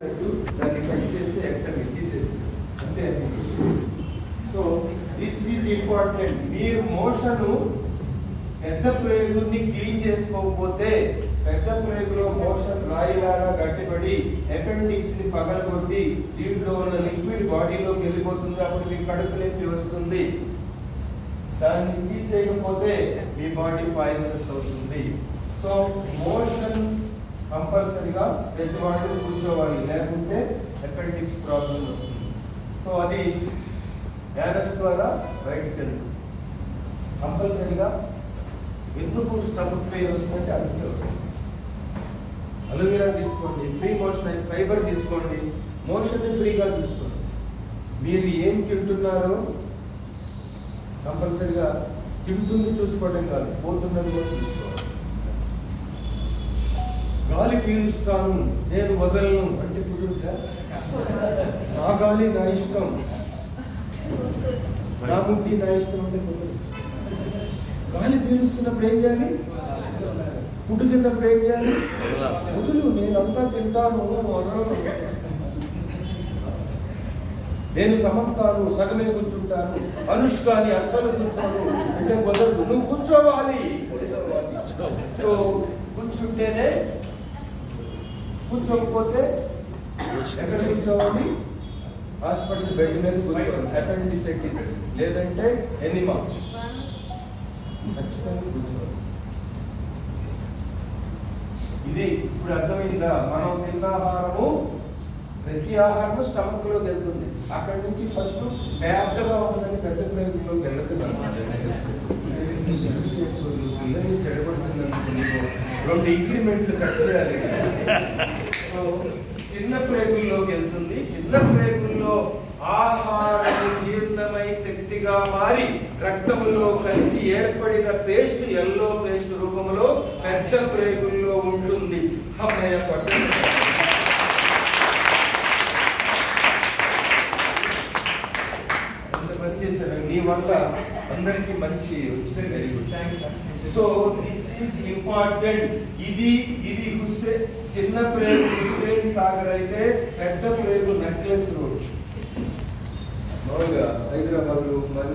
దాన్ని కట్ చేస్తే ఎక్కడ తీసేసి అంతే సో దిస్ ఈజ్ ఇంపార్టెంట్ మీరు మోషన్ పెద్ద ప్రేగుని క్లీన్ చేసుకోకపోతే పెద్ద ప్రేగులో మోషన్ రాయిలాగా గట్టిపడి అపెండిక్స్ని పగలగొట్టి దీంట్లో ఉన్న లిక్విడ్ బాడీలోకి వెళ్ళిపోతుంది అప్పుడు మీ కడుపు నొప్పి వస్తుంది. దాన్ని తీసేయకపోతే మీ బాడీ పాయిజనస్ అవుతుంది. సో మోషన్ కంపల్సరిగా ప్రతివాడు కూర్చోవాలి. లేకుంటే అపెండిక్స్ ప్రాబ్లం వస్తుంది. సో అది యానస్ ద్వారా బయటకు వెళ్తుంది. కంపల్సరీగా ఎందుకు స్టమక్ పెయిన్ వస్తుందంటే అందుకే వస్తుంది. అలోవెరా తీసుకోండి ఫ్రీ మోషన్ అయితే ఫైబర్ తీసుకోండి మోషన్ ఫ్రీగా తీసుకోండి. మీరు ఏం తింటున్నారో కంపల్సరీగా తింటుంది చూసుకోవడం కాదు పోతున్నది కూడా చూసుకోవాలి గాలి పీలుస్తాను నేను వదలను అంటే కుదురుట నా గాలి నా ఇష్టం. నా బుద్ధి నా ఇష్టం అంటే కుదురు. గాలి పీలుస్తున్నప్పుడు ఏం చేయాలి? ఫుడ్ తిన్నప్పుడు ఏం చేయాలి? వదులు నేనంతా తింటాను వదలను. నేను సమంతాను సగమే కూర్చుంటాను అనుష్కాని అస్సలు కూర్చోను. అంటే కుదరదు నువ్వు కూర్చోవాలి. సో కూర్చుంటేనే కూర్చోకపోతే ఎక్కడ కూర్చోవాలి? హాస్పిటల్ బెడ్ మీద కూర్చోవాలి. అపెండిసైటిస్ లేదంటే ఎనిమా. ఖచ్చితంగా కూర్చోవాలి. ఇది ఇప్పుడు అర్థమైందా? మనం తిన్న ఆహారము ప్రతి ఆహారము స్టమక్లోకి వెళ్తుంది. అక్కడి నుంచి ఫస్ట్ పెద్దగా ఉంటుందని పెద్ద ప్రయోగంలోకి వెళ్ళదు చెడగొడుతున్నందుకు నేను రెండు ఇంక్రిమెంట్లు కట్ చేయాలి. సో చిన్న ప్రేగుల్లోకి వెళ్తుంది. చిన్న ప్రేగుల్లో ఆహారం జీర్ణమై శక్తిగా మారి రక్తములో కలిసి ఏర్పడిన పేస్ట్ ఎల్లో పేస్ట్ రూపంలో పెద్ద ప్రేగుల్లో ఉంటుంది. అమ్మయ్య పట్టణం వల్ల అందరికీ మంచి వచ్చిన very good so this is important ఇది ఇది హుస్సేన్ చిన్న ప్రేగు హుస్సేన్ సాగర్ అయితే పెద్ద ప్రేగు నెక్లెస్ రోడ్. మామూలుగా హైదరాబాద్ హుస్సేన్